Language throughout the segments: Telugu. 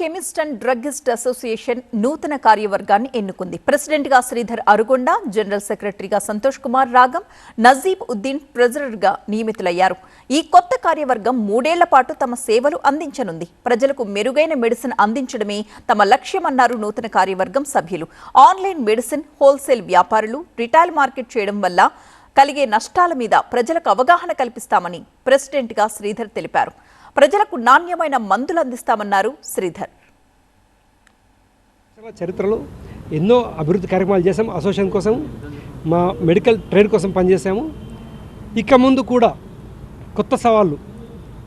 కెమిస్ట్ అండ్ డ్రగ్గిస్ట్ అసోసియేషన్ నూతన కార్యవర్గాన్ని ఎన్నుకుంది. ప్రెసిడెంట్గా శ్రీధర్ అరుగొండ జనరల్ సెక్రటరీగా సంతోష్ కుమార్ రాగం నజీబ్ ఉద్దీన్ ట్రెజరర్గా నియమితులయ్యారు. ఈ కొత్త కార్యవర్గం మూడేళ్ళ పాటు తమ సేవలు అందించనుంది. ప్రజలకు మెరుగైన మెడిసిన్ అందించడమే తమ లక్ష్యమన్నారు నూతన కార్యవర్గం సభ్యులు. ఆన్లైన్ మెడిసిన్ హోల్సేల్ వ్యాపారులు రిటైల్ మార్కెట్ చేయడం వల్ల కలిగే నష్టాల మీద ప్రజలకు అవగాహన కల్పిస్తామని ప్రెసిడెంట్గా శ్రీధర్ తెలిపారు. ప్రజలకు నాణ్యమైన మందులు అందిస్తామన్నారు శ్రీధర్. చరిత్రలో ఎన్నో అభివృద్ధి కార్యక్రమాలు చేసాం అసోసియేషన్ కోసం మా మెడికల్ ట్రేడ్ కోసం పనిచేసాము ఇక ముందు కూడా కొత్త సవాళ్ళు.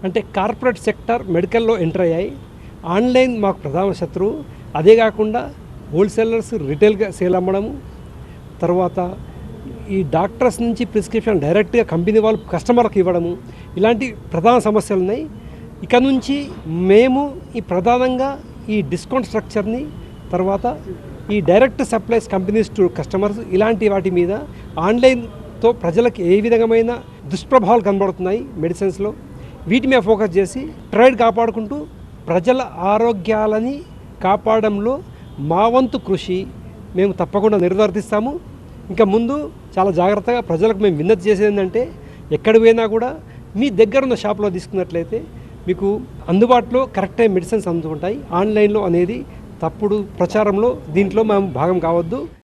అంటే కార్పొరేట్ సెక్టర్ మెడికల్లో ఎంటర్ అయ్యాయి. ఆన్లైన్ మాకు ప్రధాన శత్రువు. అదే కాకుండా హోల్సేలర్స్ రిటైల్గా సేల్ అమ్మడము. తర్వాత ఈ డాక్టర్స్ నుంచి ప్రిస్క్రిప్షన్ డైరెక్ట్గా కంపెనీ వాళ్ళు కస్టమర్కి ఇవ్వడము. ఇలాంటి ప్రధాన సమస్యలు ఉన్నాయి. ఇక నుంచి మేము ఈ ప్రధానంగా ఈ డిస్కౌంట్ స్ట్రక్చర్ని తర్వాత ఈ direct supplies companies to customers ఇలాంటి వాటి మీద ఆన్లైన్తో ప్రజలకు ఏ విధమైన దుష్ప్రభావాలు కనబడుతున్నాయి మెడిసిన్స్లో వీటి మీద ఫోకస్ చేసి ట్రేడ్ కాపాడుకుంటూ ప్రజల ఆరోగ్యాలని కాపాడంలో మా వంతు కృషి మేము తప్పకుండా నిర్వర్తిస్తాము. ఇంకా ముందు చాలా జాగ్రత్తగా ప్రజలకు మేము విన్నతి చేసేది ఏంటంటే ఎక్కడ పోయినా కూడా మీ దగ్గర ఉన్న షాప్లో తీసుకున్నట్లయితే మీకు అందుబాటులో కరెక్ట్ టైం మెడిసిన్స్ అందుకుంటాయి. ఆన్లైన్లో అనేది తప్పుడు ప్రచారంలో దీంట్లో మేము భాగం కావద్దు.